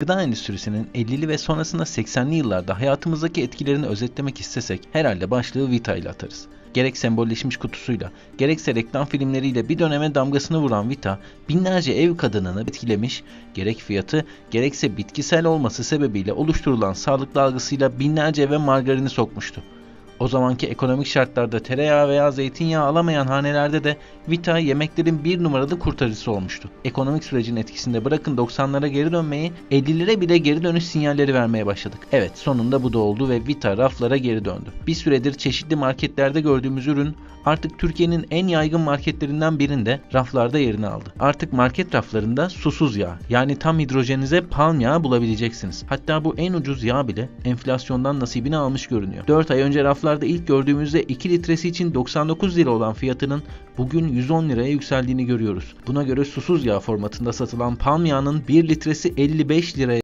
Gıda endüstrisinin 50'li ve sonrasında 80'li yıllarda hayatımızdaki etkilerini özetlemek istesek herhalde başlığı Vita ile atarız. Gerek sembolleşmiş kutusuyla, gerekse reklam filmleriyle bir döneme damgasını vuran Vita, binlerce ev kadınını etkilemiş, gerek fiyatı, gerekse bitkisel olması sebebiyle oluşturulan sağlıklı algısıyla binlerce eve margarini sokmuştu. O zamanki ekonomik şartlarda tereyağı veya zeytinyağı alamayan hanelerde de Vita yemeklerin bir numaralı kurtarıcısı olmuştu. Ekonomik sürecin etkisinde bırakın 90'lara geri dönmeyi 50'lere bile geri dönüş sinyalleri vermeye başladık. Evet sonunda bu da oldu ve Vita raflara geri döndü. Bir süredir çeşitli marketlerde gördüğümüz ürün artık Türkiye'nin en yaygın marketlerinden birinde raflarda yerini aldı. Artık market raflarında susuz yağ yani tam hidrojenize palm yağı bulabileceksiniz. Hatta bu en ucuz yağ bile enflasyondan nasibini almış görünüyor. 4 ay önce raflarda ilk gördüğümüzde 2 litresi için 99 lira olan fiyatının bugün 110 liraya yükseldiğini görüyoruz. Buna göre susuz yağ formatında satılan palm yağının 1 litresi 55 liraya